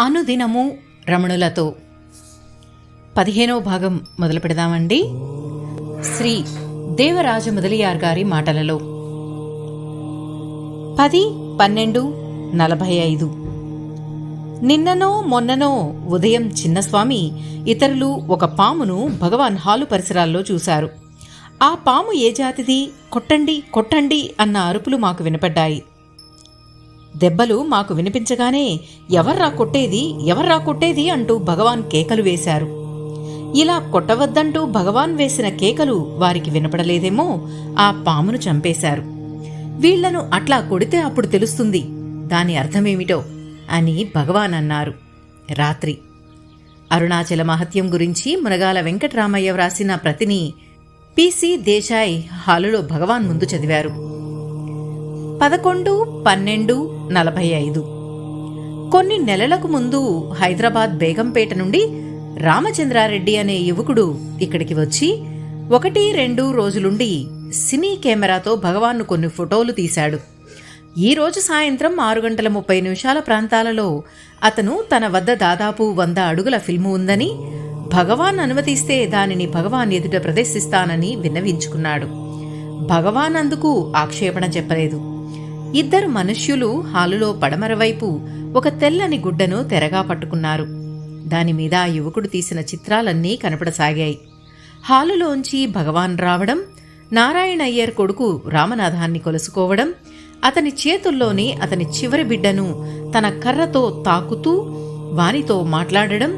అనుదినము రమణులతో. పదిహేనవ భాగం మొదలు పెడదామండి. శ్రీ దేవరాజ మొదలియార్ గారి మాటలలో. పది పన్నెండు నలభై ఐదు. నిన్ననో మొన్ననో ఉదయం చిన్నస్వామి ఇతరులు ఒక పామును భగవాన్ హాలు పరిసరాల్లో చూశారు. ఆ పాము ఏ జాతిది? కొట్టండి కొట్టండి అన్న అరుపులు మాకు వినపడ్డాయి. దెబ్బలు మాకు వినిపించగానే ఎవర్రా కొట్టేది ఎవర్రా కొట్టేది అంటూ భగవాన్ కేకలు వేశారు. ఇలా కొట్టవద్దంటూ భగవాన్ వేసిన కేకలు వారికి వినపడలేదేమో ఆ పామును చంపేశారు. వీళ్ళను అట్లా కొడితే అప్పుడు తెలుస్తుంది దాని అర్థమేమిటో అని భగవాన్ అన్నారు. రాత్రి. అరుణాచల మహత్యం గురించి మునగాల వెంకటరామయ్య వ్రాసిన ప్రతిని పిసి దేశాయ్ హాలులో భగవాన్ ముందు చదివారు. పదకొండు పన్నెండు నలభై ఐదు. కొన్ని నెలలకు ముందు హైదరాబాద్ బేగంపేట నుండి రామచంద్రారెడ్డి అనే యువకుడు ఇక్కడికి వచ్చి ఒకటి రెండు రోజులుండి సినీ కెమెరాతో భగవాన్ను కొన్ని ఫోటోలు తీశాడు. ఈరోజు సాయంత్రం ఆరు గంటల ముప్పై నిమిషాల ప్రాంతాలలో అతను తన వద్ద దాదాపు వంద అడుగుల ఫిల్ము ఉందని భగవాన్ అనుమతిస్తే దానిని భగవాన్ ఎదుట ప్రదర్శిస్తానని విన్నవించుకున్నాడు. భగవాన్ అందుకు ఆక్షేపణ చెప్పలేదు. ఇద్దరు మనుష్యులు హాలులో పడమరవైపు ఒక తెల్లని గుడ్డను తెరగా పట్టుకున్నారు. దానిమీద ఆ యువకుడు తీసిన చిత్రాలన్నీ కనపడసాగాయి. హాలులోంచి భగవాన్ రావడం నారాయణయ్యర్ కొడుకు రామనాథాన్ని కొలుసుకోవడం అతని చేతుల్లోని అతని చివరి బిడ్డను తన కర్రతో తాకుతూ వానితో మాట్లాడడం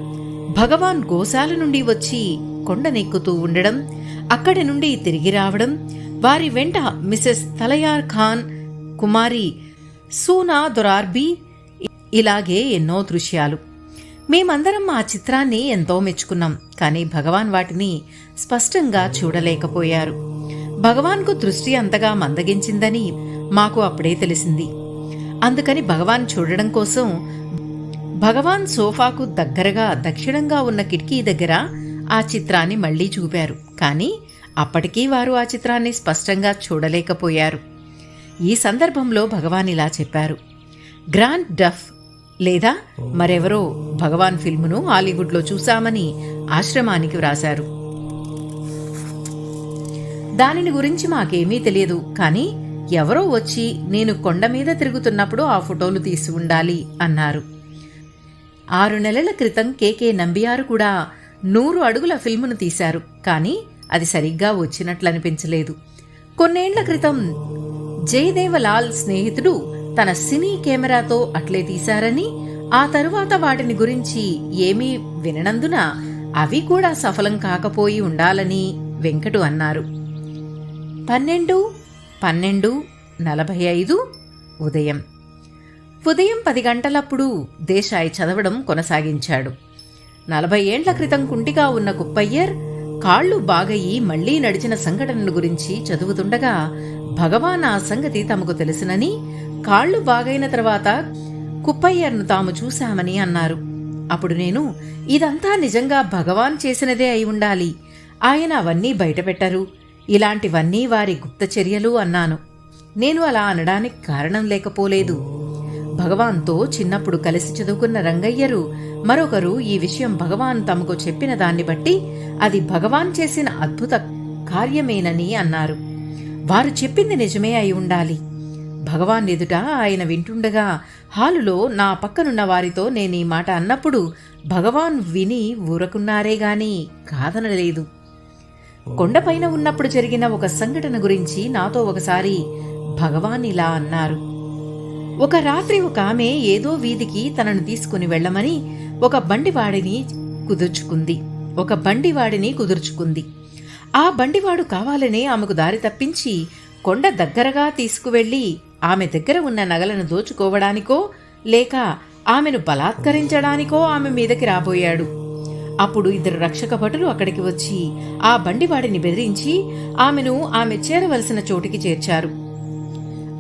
భగవాన్ గోశాల నుండి వచ్చి కొండనెక్కుతూ ఉండడం అక్కడి నుండి తిరిగి రావడం వారి వెంట మిసెస్ తలయార్ ఖాన్ కుమారి సూనా దొరార్బీ ఇలాగే ఎన్నో దృశ్యాలు. మేమందరం ఆ చిత్రాన్ని ఎంతో మెచ్చుకున్నాం కానీ భగవాన్ వాటిని స్పష్టంగా చూడలేకపోయారు. భగవాన్కు దృష్టి అంతగా మందగించిందని మాకు అప్పుడే తెలిసింది. అందుకని భగవాన్ చూడడం కోసం భగవాన్ సోఫాకు దగ్గరగా దక్షిణంగా ఉన్న కిటికీ దగ్గర ఆ చిత్రాన్ని మళ్ళీ చూపారు. కానీ అప్పటికీ వారు ఆ చిత్రాన్ని స్పష్టంగా చూడలేకపోయారు. ఈ సందర్భంలో భగవాన్ ఇలా చెప్పారు. గ్రాండ్ డఫ్ లేదా మరెవరో భగవాన్ ఫిల్మును హాలీవుడ్లో చూశామని ఆశ్రమానికి వ్రాశారు. దానిని గురించి మాకేమీ తెలియదు కానీ ఎవరో వచ్చి నేను కొండ మీద తిరుగుతున్నప్పుడు ఆ ఫోటోలు తీసి ఉండాలి అన్నారు. ఆరు నెలల క్రితం కేకే నంబియారు కూడా నూరు అడుగుల ఫిల్మును తీశారు కానీ అది సరిగ్గా వచ్చినట్లనిపించలేదు. కొన్నేళ్ళ క్రితం జయదేవలాల్ స్నేహితుడు తన సినీ కెమెరాతో అట్లే తీశారని ఆ తరువాత వాటిని గురించి ఏమీ విననందున అవి కూడా సఫలం కాకపోయి ఉండాలని వెంకటు అన్నారు. పన్నెండు పన్నెండు నలభై ఐదు ఉదయం. ఉదయం పది గంటలప్పుడు దేశాయ్ చదవడం కొనసాగించాడు. నలభై ఏండ్ల క్రితం కుంటిగా ఉన్న కుప్పయ్యర్ కాళ్ళు బాగయి మళ్ళీ నడిచిన సంఘటనను గురించి చదువుతుండగా భగవాన్ ఆ సంగతి తమకు తెలిసినని కాళ్ళు బాగైన తర్వాత కుప్పయ్యర్ను తాము చూశామని అన్నారు. అప్పుడు నేను ఇదంతా నిజంగా భగవాన్ చేసినదే అయి ఉండాలి. ఆయన అవన్నీ బయటపెట్టరు. ఇలాంటివన్నీ వారి గుప్తచర్యలు అన్నాను. నేను అలా అనడానికి కారణం లేకపోలేదు. భగవాన్తో చిన్నప్పుడు కలిసి చదువుకున్న రంగయ్యరు మరొకరు ఈ విషయం భగవాన్ తమకు చెప్పిన దాన్ని బట్టి అది భగవాన్ చేసిన అద్భుత కార్యమేనని అన్నారు. వారు చెప్పింది నిజమే అయి ఉండాలి. భగవాన్ ఎదుట ఆయన వింటుండగా హాలులో నా పక్కనున్న వారితో నేను ఈ మాట అన్నప్పుడు భగవాన్ విని ఊరకున్నారే గాని కాదనలేదు కొండపైన ఉన్నప్పుడు జరిగిన ఒక సంఘటన గురించి నాతో ఒకసారి భగవాన్ ఇలా అన్నారు. ఒక రాత్రి ఒక ఆమె ఏదో వీధికి తనను తీసుకుని వెళ్ళమని ఒక బండివాడిని కుదుర్చుకుంది. ఒక బండివాడిని కుదుర్చుకుంది. ఆ బండివాడు కావాలనే ఆమెకు దారి తప్పించి కొండ దగ్గరగా తీసుకువెళ్ళి ఆమె దగ్గర ఉన్న నగలను దోచుకోవడానికో లేక ఆమెను బలాత్కరించడానికో ఆమె మీదకి రాబోయాడు. అప్పుడు ఇద్దరు రక్షక భటులు అక్కడికి వచ్చి ఆ బండివాడిని బెదిరించి ఆమెను ఆమె చేరవలసిన చోటికి చేర్చారు.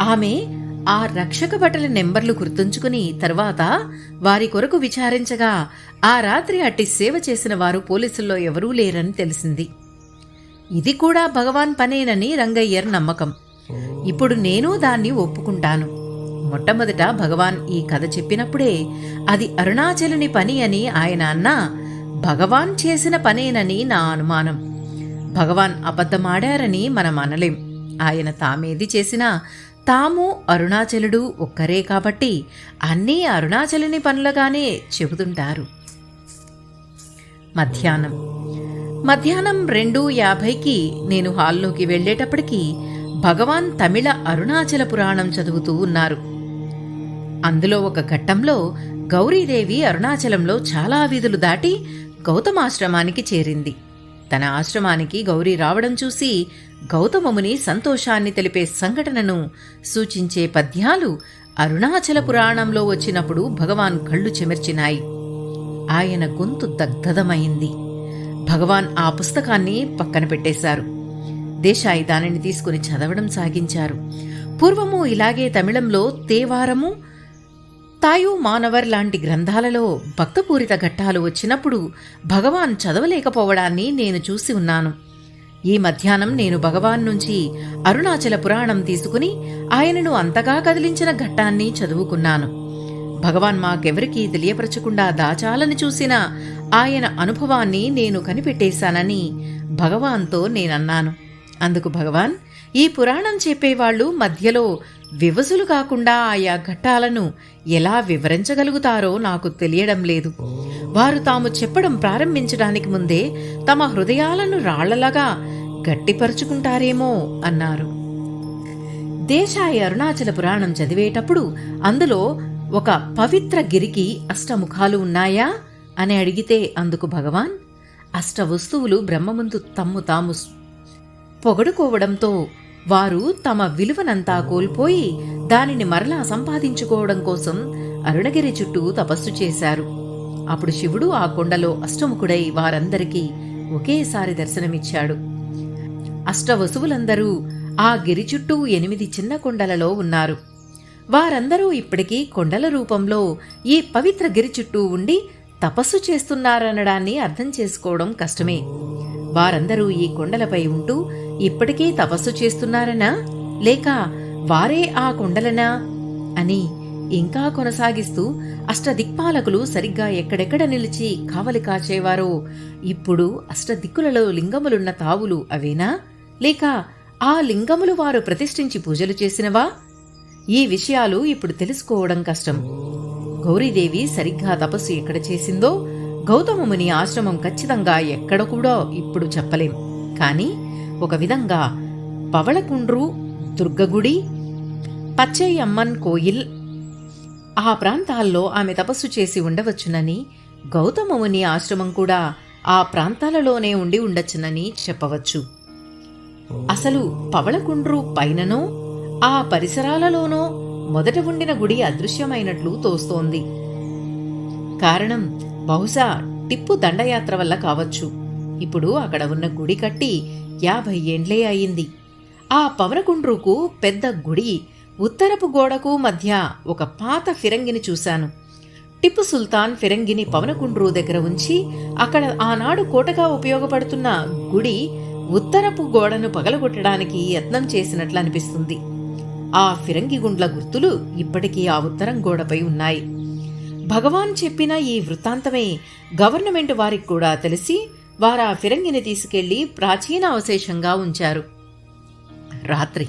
ఆమె ఆ రక్షక బట్టల నెంబర్లు గుర్తుంచుకుని తర్వాత వారి కొరకు విచారించగా ఆ రాత్రి అట్టి సేవ చేసిన వారు పోలీసుల్లో ఎవరూ లేరని తెలిసింది. ఇది కూడా భగవాన్ పనేనని రంగయ్యర్ నమ్మకం. ఇప్పుడు నేను దాన్ని ఒప్పుకుంటాను. మొట్టమొదట భగవాన్ ఈ కథ చెప్పినప్పుడే అది అరుణాచలుని పని అని ఆయన అన్నా భగవాన్ చేసిన పనేనని నా అనుమానం. భగవాన్ అబద్ధమాడారని మనం అనలేం ఆయన తామేది చేసినా తాము అరుణాచలుడు ఒక్కరే కాబట్టి అన్నీ అరుణాచలుని పనులుగానే చెబుతుంటారు. మధ్యాహ్నం. మధ్యాహ్నం రెండు యాభైకి నేను హాల్లోకి వెళ్ళేటప్పటికి భగవాన్ తమిళ అరుణాచల పురాణం చదువుతూ ఉన్నారు. అందులో ఒక ఘట్టంలో గౌరీదేవి అరుణాచలంలో చాలా వీధులు దాటి గౌతమాశ్రమానికి చేరింది. తన ఆశ్రమానికి గౌరీ రావడం చూసి గౌతమముని సంతోషాన్ని తెలిపే సంఘటనను సూచించే పద్యాలు అరుణాచల పురాణంలో వచ్చినప్పుడు భగవాన్ కళ్ళు చెమర్చినాయి. ఆయన గొంతు దగ్ధమైంది భగవాన్ ఆ పుస్తకాన్ని పక్కన పెట్టేశారు. దేశాయి దానిని తీసుకుని చదవడం సాగించారు. పూర్వము ఇలాగే తమిళంలో తేవారము తాయు మానవర్ లాంటి గ్రంథాలలో భక్తపూరిత ఘట్టాలు వచ్చినప్పుడు భగవాన్ చదవలేకపోవడాన్ని నేను చూసి ఉన్నాను. ఈ మధ్యాహ్నం నేను భగవాన్ నుంచి అరుణాచల పురాణం తీసుకుని ఆయనను అంతగా కదిలించిన ఘట్టాన్ని చదువుకున్నాను. భగవాన్ మాకెవరికీ తెలియపరచకుండా దాచాలని చూసిన ఆయన అనుభవాన్ని నేను కనిపెట్టేశానని భగవాన్తో నేనన్నాను. అందుకు భగవాన్ ఈ పురాణం చెప్పేవాళ్ళు మధ్యలో వివసులు కాకుండా ఆయా ఘట్టాలను ఎలా వివరించగలుగుతారో నాకు తెలియడం లేదు. వారు తాము చెప్పడం ప్రారంభించడానికి ముందే తమ హృదయాలను రాళ్ళలాగా గట్టిపరుచుకుంటారేమో అన్నారు. దేశాయి అరుణాచల పురాణం చదివేటప్పుడు అందులో ఒక పవిత్ర గిరికి అష్టముఖాలు ఉన్నాయా అని అడిగితే అందుకు భగవాన్ అష్ట వస్తువులు బ్రహ్మముందు తమ్ము తాము పొగడుకోవడంతో వారు తమ విలువనంతా కోల్పోయి దానిని మరలా సంపాదించుకోవడం కోసం అరుణగిరి చుట్టూ తపస్సు చేశారు. అప్పుడు శివుడు ఆ కొండలో అష్టముఖుడై వారందరికీ ఒకేసారి దర్శనమిచ్చాడు. అష్టవసువులందరూ ఆ గిరి చుట్టూ ఎనిమిది చిన్న కొండలలో ఉన్నారు. వారందరూ ఇప్పటికీ కొండల రూపంలో ఈ పవిత్ర గిరి చుట్టూ ఉండి తపస్సు చేస్తున్నారనడాన్ని అర్థం చేసుకోవడం కష్టమే. వారందరూ ఈ కొండలపై ఉంటూ ఇప్పటికీ తపస్సు చేస్తున్నారనా? లేక వారే ఆ కొండలనా? అని ఇంకా కొనసాగిస్తూ అష్టదిక్పాలకులు సరిగ్గా ఎక్కడెక్కడ నిలిచి కావలి కాచేవారో ఇప్పుడు అష్టదిక్కులలో లింగములున్న తావులు అవేనా? లేక ఆ లింగములు వారు ప్రతిష్ఠించి పూజలు చేసినవా? ఈ విషయాలు ఇప్పుడు తెలుసుకోవడం కష్టం. గౌరీదేవి సరిగ్గా తపస్సు ఎక్కడ చేసిందో గౌతమముని ఆశ్రమం ఖచ్చితంగా ఎక్కడ కూడా ఇప్పుడు చెప్పలేం కానీ ఒక విధంగా పవళకుండ్రు దుర్గగుడి పచ్చయ్యమ్మన్ కోయిల్ ఆ ప్రాంతాల్లో ఆమె తపస్సు చేసి ఉండవచ్చునని గౌతమముని ఆశ్రమం కూడా ఆ ప్రాంతాలలోనే ఉండి ఉండొచ్చునని చెప్పవచ్చు. అసలు పవళకుండ్రు పైననో ఆ పరిసరాలలోనో మొదట ఉండిన గుడి అదృశ్యమైనట్లు తోస్తోంది. కారణం బహుశా టిప్పు దండయాత్ర వల్ల కావచ్చు. ఇప్పుడు అక్కడ ఉన్న గుడి కట్టి యాభై ఏండ్లే అయింది. ఆ పవనకుండ్రుకు పెద్ద గుడి ఉత్తరపు గోడకు మధ్య ఒక పాత ఫిరంగిని చూశాను. టిప్పు సుల్తాన్ ఫిరంగిని పవనకుండ్రు దగ్గర ఉంచి అక్కడ ఆనాడు కోటగా ఉపయోగపడుతున్న గుడి ఉత్తరపు గోడను పగలగొట్టడానికి యత్నం చేసినట్లు అనిపిస్తుంది. ఆ ఫిరంగి గుండ్ల గుర్తులు ఇప్పటికీ ఆ ఉత్తరం గోడపై ఉన్నాయి. భగవాన్ చెప్పిన ఈ వృత్తాంతమే గవర్నమెంట్ వారికి కూడా తెలిసి వారు ఆ ఫిరంగిని తీసుకెళ్ళి ప్రాచీన అవశేషంగా ఉంచారు. రాత్రి.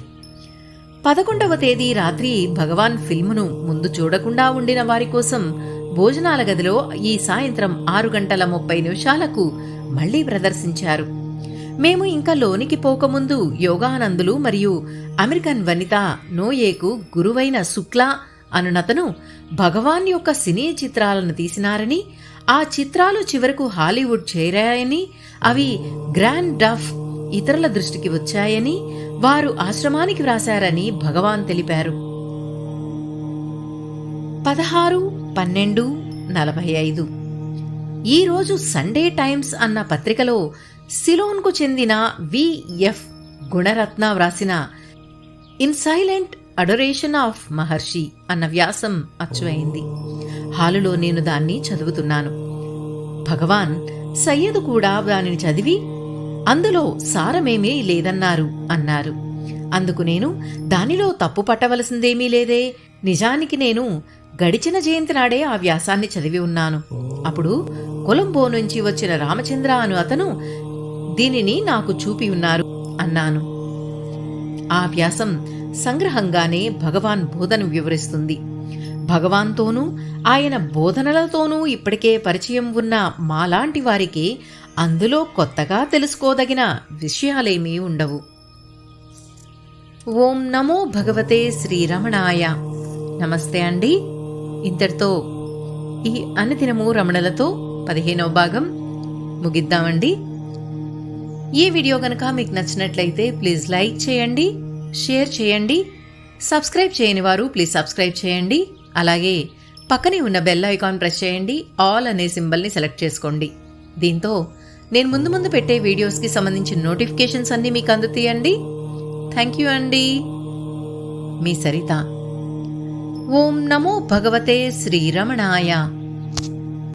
పదకొండవ తేదీ రాత్రి భగవాన్ ఫిల్మును ముందు చూడకుండా ఉండిన వారి కోసం భోజనాల గదిలో ఈ సాయంత్రం ఆరు గంటల ముప్పై నిమిషాలకు మళ్ళీ ప్రదర్శించారు. మేము ఇంకా లోనికి పోకముందు యోగానందులు మరియు అమెరికన్ వనిత నోయేకు గురువైన శుక్లా అనునతను భగవాన్ యొక్క సినీ చిత్రాలను తీసినారని ఆ చిత్రాలు చివరకు హాలీవుడ్ చేరాయని అవి గ్రాండ్ డఫ్ ఇతరుల దృష్టికి వచ్చాయని వారు ఆశ్రమానికి వ్రాశారని భగవాన్ తెలిపారు. పదహారు పన్నెండు నలభై ఐదు. ఈరోజు సండే టైమ్స్ అన్న పత్రికలో సిలోన్కు చెందిన విఎఫ్ గుణరత్న వ్రాసిన in silent adoration of Maharshi అన్న వ్యాసం అచ్చువైంది. హాలులో నేను దాన్ని చదువుతున్నాను. భగవాన్ సయ్యద్ కూడా దానిని చదివి అందులో సారమేమీ లేదన్నారు అన్నారు. అందుకు నేను దానిలో తప్పు పట్టవలసిందేమీ లేదే నిజానికి నేను గడిచిన జయంతి నాడే ఆ వ్యాసాన్ని చదివి ఉన్నాను. అప్పుడు కొలంబో నుంచి వచ్చిన రామచంద్ర అను అతను దీనిని నాకు చూపి ఉన్నారు అన్నాను. ఆ వ్యాసం సంగ్రహంగానే భగవాన్ బోధన వివరిస్తుంది. భగవాన్తోనూ ఆయన బోధనలతోనూ ఇప్పటికే పరిచయం ఉన్న మాలాంటి వారికి అందులో కొత్తగా తెలుసుకోదగిన విషయాలేమీ ఉండవు. ఓం నమో భగవతే శ్రీరమణాయ. నమస్తే అండి. ఇంతటితో ఈ అనుదినము రమణలతో పదిహేనవ భాగం ముగిద్దామండి. ఈ వీడియో కనుక మీకు నచ్చినట్లయితే ప్లీజ్ లైక్ చేయండి. షేర్ చేయండి. సబ్స్క్రైబ్ చేయని వారు ప్లీజ్ సబ్స్క్రైబ్ చేయండి. అలాగే పక్కనే ఉన్న బెల్ ఐకాన్ ప్రెస్ చేయండి. ఆల్ అనే సింబల్ని సెలెక్ట్ చేసుకోండి. దీంతో నేను ముందు ముందు పెట్టే వీడియోస్కి సంబంధించిన నోటిఫికేషన్స్ అన్నీ మీకు అందుతాయండి. థ్యాంక్ యూ అండి. మీ సరిత. ఓం నమో భగవతే శ్రీరమణాయ